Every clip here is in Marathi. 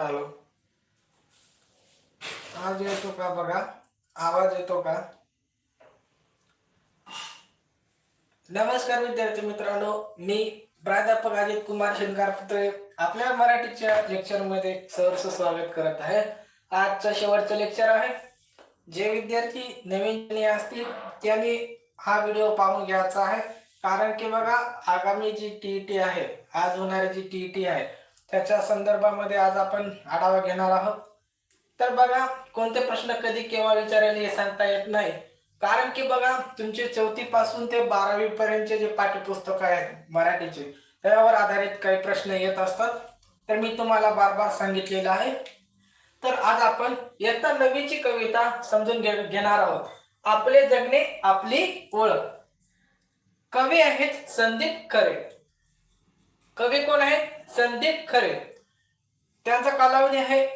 हॅलो. आवाज येतो का बघा? आवाज येतो का? नमस्कार विद्यार्थी मित्रांनो मी प्राध्यापक अजित कुमार शिंगारपुत्रे. आपल्या मराठीच्या लेक्चरमध्ये सहर्ष स्वागत करत आहे. आजचं शेवटचं लेक्चर आहे. जे विद्यार्थी नवीन असतील त्यांनी हा व्हिडिओ पाहून घ्यायचा आहे. कारण की बघा आगामी जी टी टी आहे आज होणारी जी टी टी आहे त्याच्या संदर्भामध्ये आज आपण आढावा घेणार आहोत. तर बघा कोणते प्रश्न कधी केव्हा विचारायला हे सांगता येत नाही. कारण की बघा तुमचे चौथी पासून ते बारावी पर्यंतचे जे पाठ्यपुस्तक आहेत मराठीचे त्यावर आधारित काही प्रश्न येत असतात. तर मी तुम्हाला बार बार सांगितलेलं आहे. तर आज आपण इयत्ता नवीची कविता समजून घे घेणार आहोत. आपले जगणे आपली ओळख. कवी आहेत संदीप खरे. कवी कोण आहेत? संदीप खरे. त्यांचा कालावधी आहे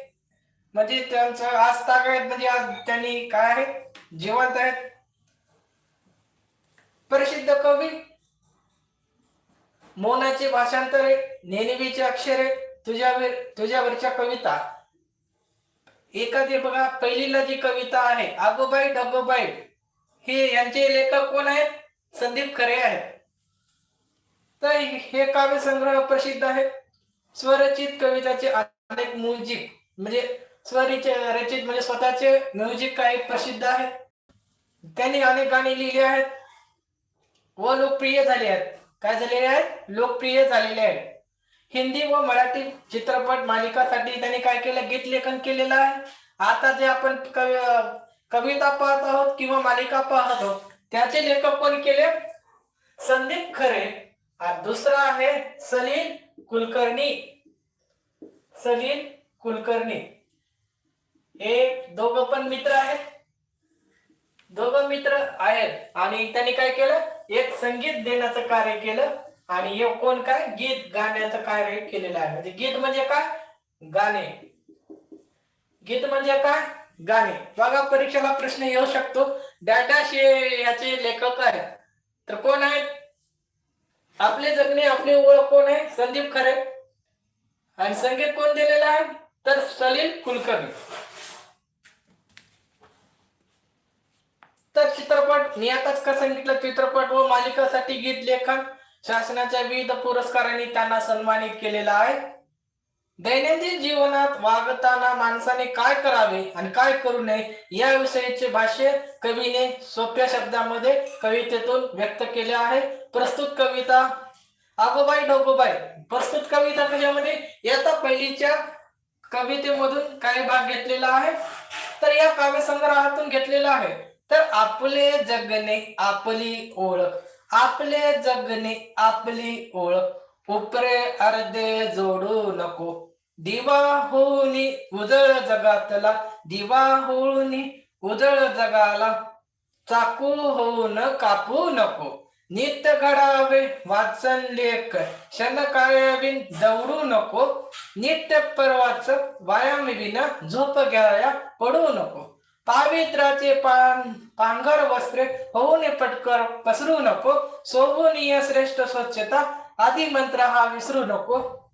म्हणजे त्यांचं आज ताग आहेत म्हणजे आज त्यांनी काय आहे? जिवंत आहेत. प्रसिद्ध कवी. मौनाचे भाषांतरे नेणवीचे अक्षरे तुझ्यावर तुझ्यावरच्या कविता. एखादी बघा पहिलीला जी कविता आहे आगोबाई डगोबाई हे यांचे लेखक कोण आहेत? संदीप खरे आहेत. तर हे काव्य संग्रह प्रसिद्ध आहे स्वरचित कविताचे अनेक म्युझिक म्हणजे स्वरिचे रचित म्हणजे स्वतःचे म्युझिक काही प्रसिद्ध आहेत. त्यांनी अनेक गाणी लिहिली आहेत. व लोकप्रिय झाले आहेत. काय झालेले आहेत? लोकप्रिय झालेले आहेत. हिंदी व मराठी चित्रपट मालिकासाठी त्यांनी काय केलं? गीत लेखन केलेलं आहे. आता जे आपण कवि कविता पाहत आहोत किंवा मालिका पाहत आहोत त्याचे लेखक कोण केले? संदीप खरे. दुसरा आहे सलील कुलकर्णी सलील कुलकर्णी. हे दोघं पण मित्र आहेत. दोघं मित्र आहेत. आणि त्यांनी काय केलं? एक संगीत देण्याचं कार्य केलं. आणि एक कोण काय? गीत गाण्याचं कार्य केलेलं आहे. म्हणजे गीत म्हणजे काय? गाणे. गीत म्हणजे काय? गाणे. बघा परीक्षेला प्रश्न येऊ शकतो. डाटा याचे लेखक आहेत. तर कोण आहेत? आपले जगणे आपली ओळख कोण आहे? संदीप खरे. आणि संगीत कोण दिलेलं आहे? तर सलील कुलकर्णी. तर चित्रपट मी आताच का सांगितलं चित्रपट व मालिकासाठी गीत लेखन शासनाच्या विविध पुरस्कारांनी त्यांना सन्मानित केलेला आहे. दैनंदिन जीवनात वागताना माणसाने काय करावे आणि काय करू नये या विषयीचे भाष्य कवीने सोप्या शब्दामध्ये कवितेतून व्यक्त केले आहे. प्रस्तुत कविता आगोबाई डोगोबाई. प्रस्तुत कविता कशामध्ये? येता पहिलीच्या कवितेमधून काही भाग घेतलेला आहे. तर या काव्यसंग्रहातून घेतलेला आहे. तर आपले जगणे आपली ओळख. आपले जगणे आपली ओळख. उपरे अर्धे जोडू नको. दिवा होऊनी उजळ जगातला दिवा होऊनी उजळ जगाला. चाकू होऊन कापू नको नित्य घडावे वाचन लेख. क्षण काळविन दौडू नको नित्य परवाच व्यायाम विना झोप घ्याया पडू नको. पावित्राचे पान पांघर वस्त्रे होऊन पटकर पसरू नको सोबून श्रेष्ठ स्वच्छता आदी मंत्र हा विसरू नको.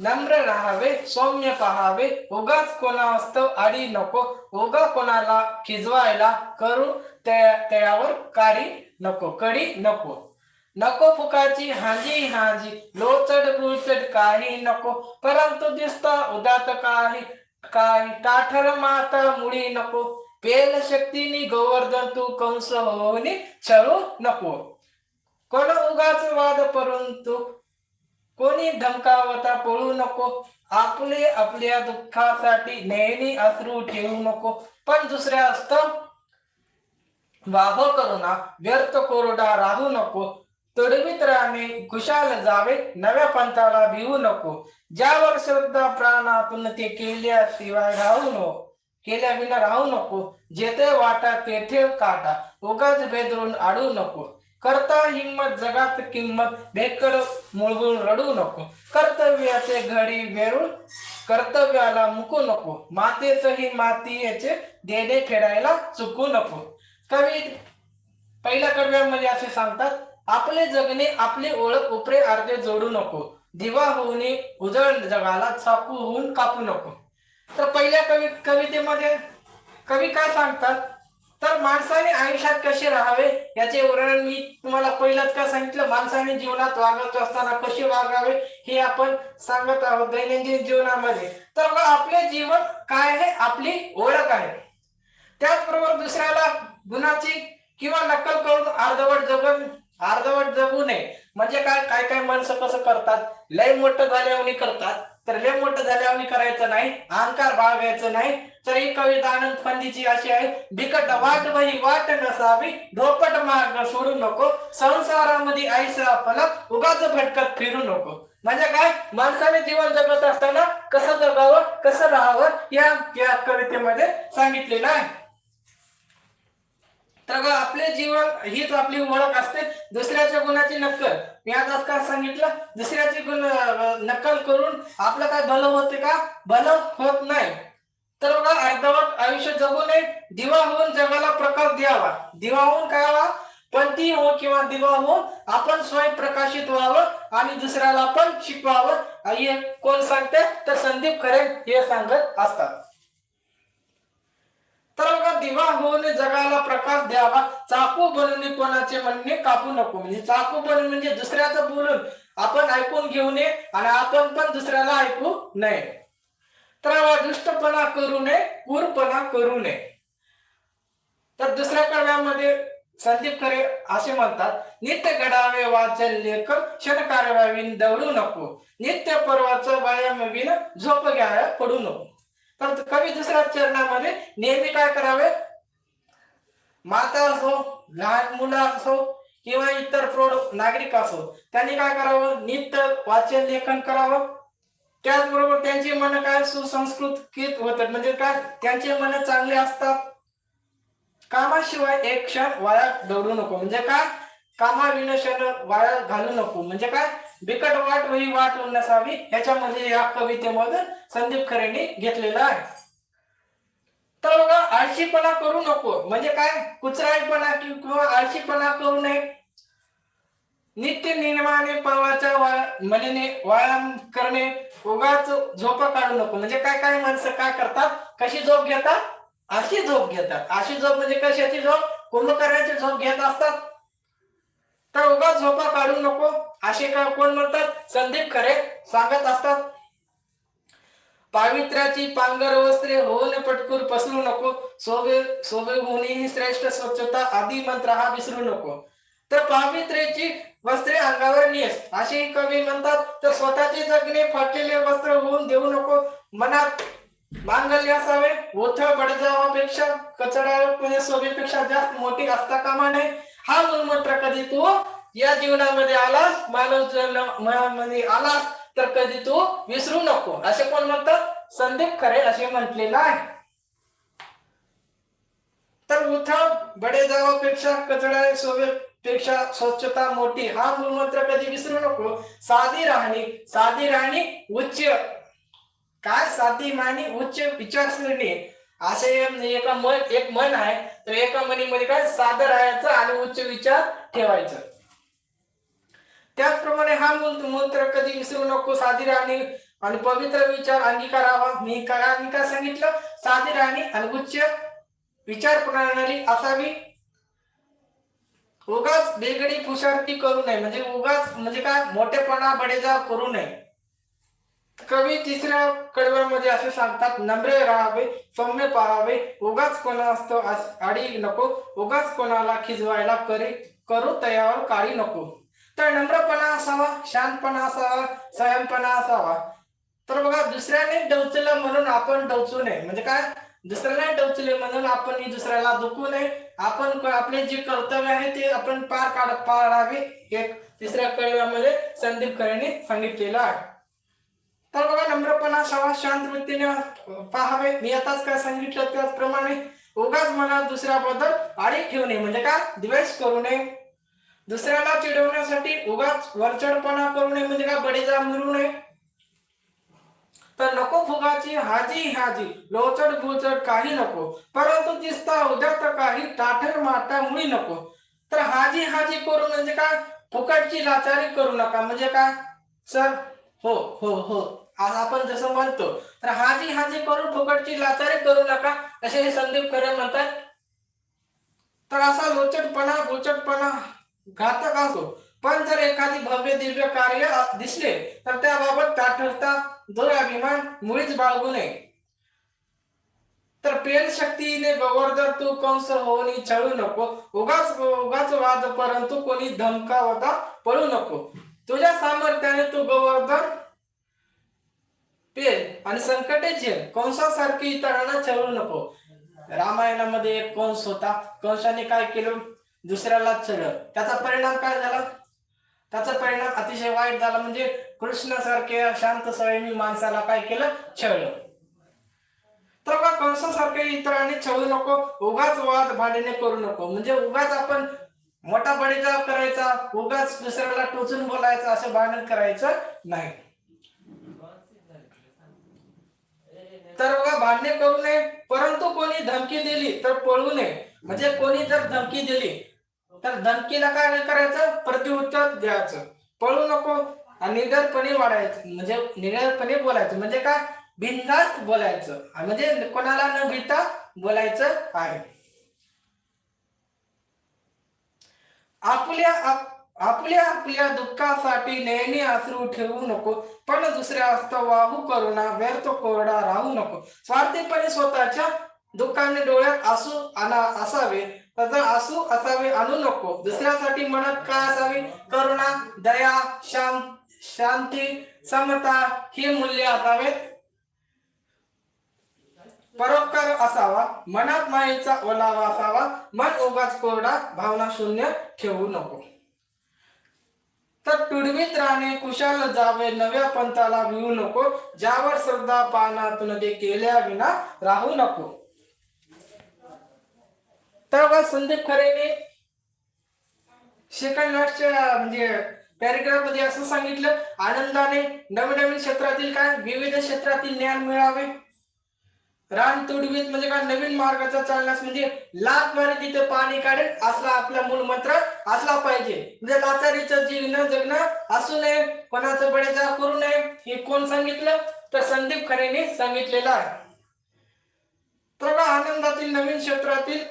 नम्र राहावे सौम्य पहावे. उगाच कोणा कोणास्तव आडी नको. उगा कोणाला खिजवायला करू त्यावर काडी नको कडी नको. नको फुकाची हाजी हांजी लोचड बुचड काही नको. परंतु दिसता उदात काही काही टाठर माता मुळी नको. पेल शक्तीनी गोवर्धन तू कंस होऊनी छळू नको. कोण उगाच वाद परंतु कोणी धमकावता पळू नको. आपले आपल्या दुःखासाठी नेहमी अश्रू ठेवू नको. पण दुसऱ्या असत वाह करुणा व्यर्थ कोरडा राहू नको. तडमित्राने खुशाल जावे. नव्या पंथाला भिवू नको. ज्यावर श्रद्धा प्राणातून ते केल्याशिवाय राहू नको केल्या विना राहू नको. जेथे वाटा तेथे काटा. उगाच बेदरून आडू नको. करता हिंमत जगात किंमत भेकड मुळगुळ रडू नको. कर्तव्याचे घडी वेरूळ कर्तव्याला मुकू नको. मातेचही मातीचे देणे फेडायला चुकू नको. कवी पहिल्या कडव्यामध्ये असे सांगतात आपले जगणे आपली ओळख उपरे अर्धे जोडू नको. दिवा होऊन उजळ जगाला चाकू होऊन कापू नको. तर पहिल्या कवी कवितेमध्ये कवी काय सांगतात? तर माणसाने आयुष्यात कसे राहावे याचे वर्णन मी तुम्हाला पहिलंच का सांगितलं? माणसाने जीवनात वागत असताना कसे वागावे हे आपण सांगत आहोत दैनंदिन जीवनामध्ये. तर मग आपले जीवन काय आहे? आपली ओळख आहे. त्याचबरोबर दुसऱ्याला गुणाची किंवा नक्कल करून अर्धवट जगून अर्धवट जगू नये. म्हणजे काय काय काय माणसं कसं करतात? लय मोठं झाल्यावर करतात तर लय मोठं झाल्यावर करायचं नाही अहंकार बाळगायचं नाही. तर ही कविता आनंद फंदीची अशी आहे बिकट वाट वही वाट नसावी धोपट मार्ग सोडू नको संसारामध्ये आईसा फलक उगाच भटकत फिरू नको. म्हणजे काय माणसाने जीवन जगत असताना कसं जगावं कसं राहावं या या कवितेमध्ये सांगितलेलं आहे. तर बघा, आपले जीवन हीच आपली ओळख असते. दुसऱ्याच्या गुणाची नक्कल. मी आता का सांगितलं? दुसऱ्याची गुण नक्कल करून आपलं काय भलं होते का? भलं होत नाही. तर बघा अर्धवट आयुष्य जगू नये. दिवा होऊन जगाला प्रकाश द्यावा. दिवा होऊन काय व्हावा? पंथी हो किंवा दिवा होऊन आपण स्वयं प्रकाशित व्हावं आणि दुसऱ्याला पण शिकवावं. हे कोण सांगते? तर संदीप खरे हे सांगत असतात. दिवा होऊन जगाला प्रकाश द्यावा. चाकू बनून कोणाचे म्हणणे कापू नको. म्हणजे चाकू बनून म्हणजे दुसऱ्याचं बोलून आपण ऐकून घेऊ नये आणि आपण पण दुसऱ्याला ऐकू नये. तर दुष्टपणा करू नये कुरपणा करू नये. तर दुसऱ्या कव्यामध्ये संदीप खरे असे म्हणतात नित्य घडावे वाचन लेखन क्षण दवडू नको. नित्य पर्वाचं व्यायाम विन झोप घ्यायला पडू नको. तर कवी दुसऱ्या चरणामध्ये नेहमी काय करावे? माता असो लहान मुलं असो किंवा इतर प्रौढ नागरिक असो त्यांनी काय करावं? नित्य वाचन लेखन करावं. त्याचबरोबर त्यांची मन काय? सुसंस्कृत होतात. म्हणजे काय? त्यांचे मन चांगले असतात. कामाशिवाय एक क्षण वाया दौडू नको. म्हणजे काय? कामाविना क्षण वाया घालू नको. म्हणजे काय? बिकट वाट वही वाट नसावी याच्यामध्ये या कवितेमधून संदीप खरेंनी घेतलेलं आहे. तर बघा आळशीपणा करू नको. म्हणजे काय? कुचराईपणा किंवा आळशीपणा करू नये. नित्य निर्माणे पर्वाच्या वा- व्यायाम करणे. उगाच झोपा काढू नको. म्हणजे काय काय माणसं काय करतात? कशी झोप घेतात? अशी झोप घेतात. अशी झोप म्हणजे कशाची झोप? कुंभकर्णाची झोप घेत असतात. तर उगा झोपा काढू नको. असे का कोण म्हणतात? संदीप खरे सांगत असतात. पावित्र्याची पांगर वस्त्रे होऊन पटकूर पसरू नको. सोबे सोबे होणे श्रेष्ठ स्वच्छता आदी मंत्र हा विसरू नको. तर पावित्र्याची वस्त्रे अंगावर नेस. असे कवी म्हणतात तर स्वतःचे जगणे फाटलेले वस्त्र होऊन देऊ नको. मनात मांगल्य असावे. ओथ बडजावापेक्षा कचड्या म्हणजे शोभेपेक्षा जास्त मोठी असता कामा नये. हा मूलमंत्र कधी तू या जीवनामध्ये आलास मानवमध्ये आलास तर कधी तू विसरू नको. असे कोण म्हणतात? संदीप खरे असे म्हटलेलं आहे. तर उठा बडे जावापेक्षा कचड्या शोभेपेक्षा स्वच्छता मोठी. हा मूलमंत्र कधी विसरू नको. साधी राहणी साधी राहणी उच्च. काय साधी मानी उच्च विचारसरणी? असे एका मन एक मन आहे. तर एका मनीमध्ये काय? साधं राहायचं आणि उच्च विचार ठेवायचं. त्याचप्रमाणे हा मूल मंत्र कधी विसरू नको. साधी राणी आणि पवित्र विचार अंगीकारावा मी काय मी सांगितलं? साधी राहणी आणि उच्च विचार प्रणाली असावी. उगाच बेगडी फुशारकी करू नये. म्हणजे उगाच म्हणजे काय? मोठेपणा बडेजाव करू नये. कवी तिसऱ्या कडव्यामध्ये असे सांगतात नम्रे राहावे सौम्य पाहावे उगाच कोणास्त आडी नको उगाच कोणाला खिजवायला करी करू तयावर काळी नको. तर नम्रपणा असावा शांतपणा असावा संयमपणा असावा. तर बघा दुसऱ्याने डवचलं म्हणून आपण डवचू नये. म्हणजे काय? दुसऱ्याने डवचले म्हणून आपण दुसऱ्याला दुखू नये. आपण आपले जे कर्तव्य आहे ते आपण पार काढ पाडावे एक तिसऱ्या कडव्यामध्ये संदीप खरेने सांगितलेलं आहे. तर बघा नम्रपणा सवा शांत वृत्तीने पाहावे. मी आताच काय सांगितलं त्याचप्रमाणे उगाच मनात दुसऱ्याबद्दल आडी ठेवणे म्हणजे का द्वेष करू नये. दुसऱ्याला चिडवण्यासाठी उगाच वरचढपणा करू नये. म्हणजे का बडीजा मिळू नये. तर नको फुगाची हाजी हाजी. लोचड गुचड काही नको. परंतु दिसता उद्या तर काही टाठर माटा मुळी नको. तर हाजी हाजी करू म्हणजे काय? फुकटची लाचारी करू नका. म्हणजे काय? सर हो हो हो. आज आपण जसं म्हणतो तर हाजी हाजी करून फुकटची लाचारी करू नका असे हे संदीप खरे म्हणतात. तर असा लोचटपणा गोचटपणा घातक असो. पण जर एखादी भव्य दिव्य कार्य दिसले तर त्याबाबत ताठरता जो अभिमान मुळीच बाळगू नये. तर पेल शक्तीने गोवर्धन तू कंस होऊन छळू नको. उगाच उगाच वाद परंतु कोणी धमकावता पळू नको. तुझ्या सामर्थ्याने तू गोवर्धन आणि संकटे झेल कंसासारखी इतरांना छळू नको. रामायणामध्ये एक कंस होता. कंसाने काय केलं? दुसऱ्याला चढ त्याचा परिणाम काय झाला? त्याचा परिणाम अतिशय वाईट झाला. म्हणजे कृष्णासारख्या शांत स्वयंमी माणसाला काय केलं? छळलं. तर बघा कंसासारखे इतरांनी छळू नको. उगाच वाद भांडणे करू नको. म्हणजे उगाच आपण मोठा बडेजाव करायचा. उगाच दुसऱ्याला टोचून बोलायचं. असं भांडण करायचं नाही. मान्य करू नये परंतु कोणी धमकी दिली तर पळू नये. म्हणजे कोणी जर धमकी दिली तर धमकीला काय करायचं? प्रतिउत्तर द्यायचं. पळू नको. आणि निडरपणे वाढायचं. म्हणजे निडरपणे बोलायचं. म्हणजे काय? बिनधास्त बोलायचं. म्हणजे कोणाला न भीता बोलायचं आहे. आपल्या आप- आपल्या आपल्या दुःखासाठी नेहमी अश्रू ठेवू नको. पण दुसऱ्या हस्त वाहू करुणा व्यर्थ कोरडा राहू नको. स्वार्थीपणे स्वतःच्या दुःखाने डोळ्यात आसू आणा असावे. तसं आसू असावे आणू नको. दुसऱ्यासाठी मनात काय असावी? करुणा दया शां शांती समता ही मूल्य असावेत. परोपकार असावा. मनात मायेचा ओलावा असावा. मन उगाच कोरडा भावना शून्य ठेवू नको. तर तुडवीत राहणे कुशाल जावे नव्या पंथाला भिवू नको. ज्यावर श्रद्धा पानातून ते केल्या विना राहू नको. तर बघा संदीप खरेने सेकंड लास्टच्या म्हणजे पॅरेग्राफमध्ये असं सांगितलं आनंदाने नवीन नवीन क्षेत्रातील काय? विविध क्षेत्रातील ज्ञान मिळावे. रान तुडवीत म्हणजे काय? नवीन मार्गाचा चालण्यास म्हणजे लाभ मारे तिथे पाणी काढेल असला आपला मूल मंत्र असला पाहिजे. म्हणजे लाचारीचं जीवन जगणं असू नये कोणाचं बळेचा करू नये हे कोण सांगितलं? तर संदीप खरेने सांगितलेलं आहे. तर आनंदातील नवीन क्षेत्रातील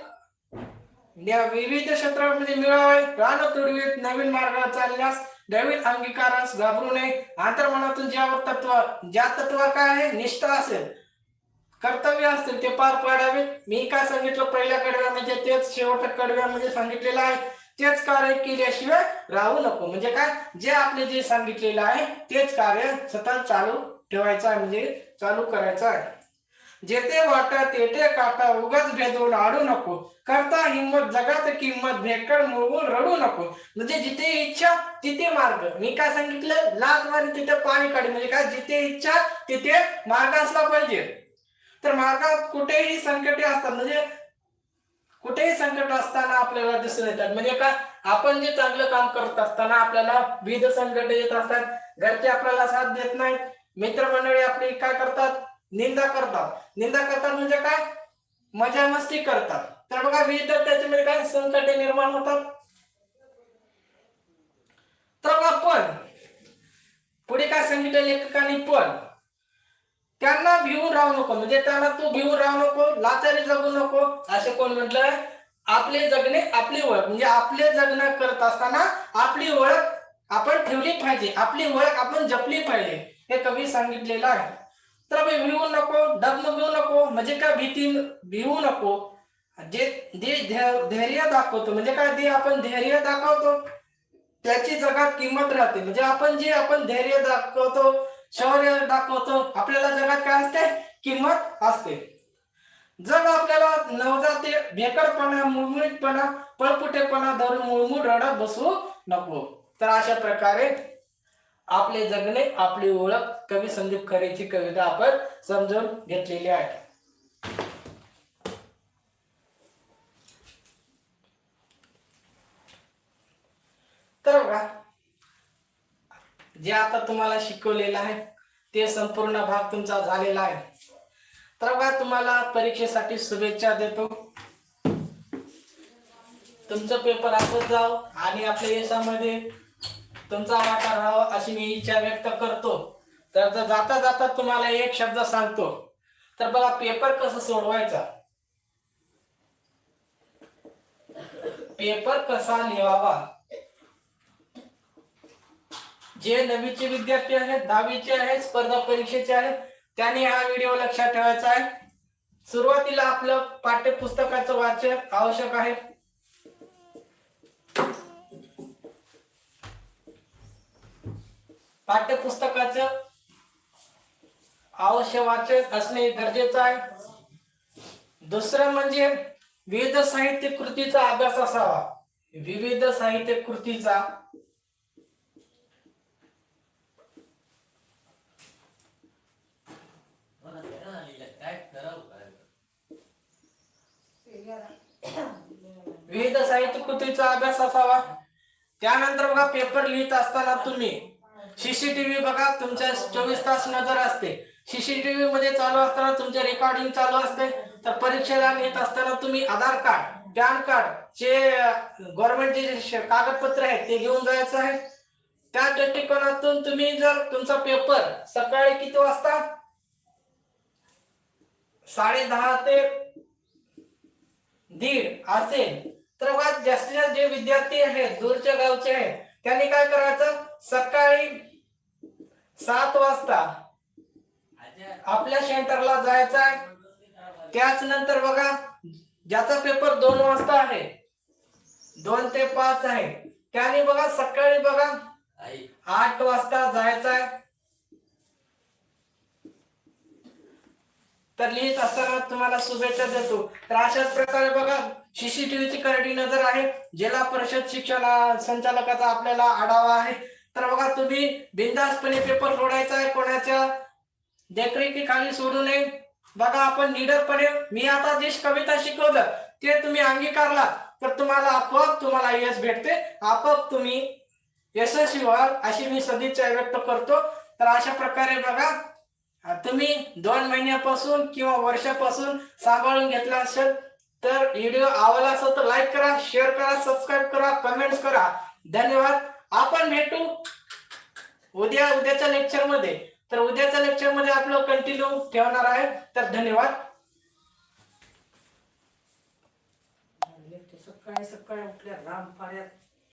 या विविध क्षेत्रामध्ये मिळावे. रान तुडवीत नवीन मार्गावर चालण्यास नवीन अंगीकारास घाबरू नये. आंतरमनातून ज्यावर तत्व ज्या तत्वावर काय आहे? निष्ठा असेल. कर्तव्य असतील ते पार पाडावे. मी काय सांगितलं? पहिल्या कडव्यामध्ये तेच शेवटच्या कडव्यामध्ये सांगितलेलं आहे. तेच कार्य केल्याशिवाय राहू नको. म्हणजे काय? जे आपले जे सांगितलेलं आहे तेच कार्य सतत चालू ठेवायचं आहे. म्हणजे चालू करायचं आहे. जेथे वाटा तेथे काटा उगाच भेदवून आडू नको. करता हिंमत जगात किंमत भेकड मुळवून रडू नको. म्हणजे जिथे इच्छा तिथे मार्ग. मी काय सांगितलं? लाल मारी तिथे पाणी काढी. म्हणजे काय? जिथे इच्छा तिथे मार्ग असला पाहिजे. तर मार्गात कुठेही संकटे असतात. म्हणजे कुठेही संकट असताना आपल्याला दिसून येतात. म्हणजे का आपण जे चांगलं काम करत असताना आपल्याला विविध संकट येत असतात. घरचे आपल्याला साथ देत नाहीत. मित्रमंडळी आपली काय करतात? निंदा करतात. निंदा करतात म्हणजे काय? मजा मस्ती करतात. तर बघा विविध त्याच्यामध्ये काय संकटे निर्माण होतात? तर आपण पण. पुढे काय सांगितलं लेखकाने? पण. त्यांना भिवून राहू नको. म्हणजे त्यांना तू भिवून राहू नको लाचारी जगू नको असे कोण म्हटलंय? आपले जगणे आपली ओळख. म्हणजे आपले जगणं करत असताना आपली ओळख आपण ठेवली पाहिजे. आपली ओळख आपण जपली पाहिजे. हे कवी सांगितलेलं आहे. तर आपण भिवू नको डगमगू नको म्हणजे काय भीती भिवू नको. जे जे धै- धैर्य दाखवतो म्हणजे काय जे आपण धैर्य दाखवतो त्याची जगात किंमत राहते. म्हणजे आपण जे आपण धैर्य दाखवतो शौर्य दाखवतो. आपल्याला जगात काय असते? किंमत असते. जग आपल्याला नवजाते भेकडपणा मुळमुळीतपणा पळपुटेपणा धरून मुळमुळ रडत बसू नको. तर अशा प्रकारे आपले जगणे आपली ओळख कवी संदीप खरेची कविता आपण समजून घेतलेली आहे. तर बघा जे आता तुम्हाला शिकवलेलं आहे ते संपूर्ण भाग तुमचा झालेला आहे. तर बघा तुम्हाला परीक्षेसाठी शुभेच्छा देतो. तुमचं पेपर असंच जाव आणि आपल्या यशामध्ये तुमचा वाटा राहावा अशी मी इच्छा व्यक्त करतो. तर जाता जाता तुम्हाला एक शब्द सांगतो. तर बघा पेपर कसं सोडवायचा? पेपर कसा लिहावा? जे नवीचे विद्यार्थी आहेत दहावीचे आहेत स्पर्धा परीक्षेचे आहेत त्यांनी हा व्हिडिओ लक्षात ठेवायचा आहे. सुरुवातीला आपलं पाठ्यपुस्तकाचं वाचन आवश्यक आहे. पाठ्यपुस्तकाचं अवश्य वाचन असणे गरजेचं आहे. दुसरं म्हणजे विविध साहित्य कृतीचा अभ्यास असावा. विविध साहित्य कृतीचा विविध साहित्य कृतीचा अभ्यास असावा. त्यानंतर बघा पेपर लिहित असताना तुम्ही सीसीटीव्ही बघा तुमच्या चोवीस तास नजर असते. सीसीटीव्ही मध्ये चालू असताना तुमचे रेकॉर्डिंग चालू असते. तर परीक्षेला नेत असताना तुम्ही आधार कार्ड पॅन कार्ड जे गव्हर्नमेंटचे जे कागदपत्र आहेत ते घेऊन जायचं आहे. त्या दृष्टिकोनातून तुम्ही जर तुमचा पेपर सकाळी किती वाजता? साडे दहा ते दीड असेल तर बघा जास्तीत जास्त जे विद्यार्थी आहेत दूरच्या गावचे आहेत त्यांनी काय करायचं? सकाळी सात वाजता आपल्या सेंटरला जायचं आहे. त्याच नंतर बघा ज्याचा पेपर दोन वाजता आहे दोन ते पाच आहे त्याने बघा सकाळी बघा आठ वाजता जायचं आहे. तर लिहित असताना तुम्हाला शुभेच्छा देतो. तर अशाच प्रकारे बघा सीसीटीव्हीची करडी नजर आहे. जिल्हा परिषद शिक्षण संचालकाचा आपल्याला आढावा आहे. तर बघा तुम्ही बिंदासपणे पेपर सोडायचा आहे कोणाच्या देखरेखीखाली सोडू नये. बघा आपण निडरपणे मी आता जे कविता शिकवलं ते तुम्ही अंगीकारला. तर तुम्हाला आपोआप तुम्हाला यश भेटते. आपोआप तुम्ही यशस्वी व्हाल अशी मी सदिच्छा व्यक्त करतो. तर अशा प्रकारे बघा तुम्ही दोन महिन्यापासून किंवा वर्षापासून सांभाळून घेतला असेल तर व्हिडिओ आवडला असेल तर लाईक करा शेअर करा सबस्क्राईब करा कमेंट्स करा. धन्यवाद. आपण भेटू उद्या उद्याच्या लेक्चरमध्ये. तर उद्याच्या लेक्चरमध्ये आपलं कंटिन्यू ठेवणार आहे. तर धन्यवाद. सकाळी सकाळी उठल्या रामपाड्यात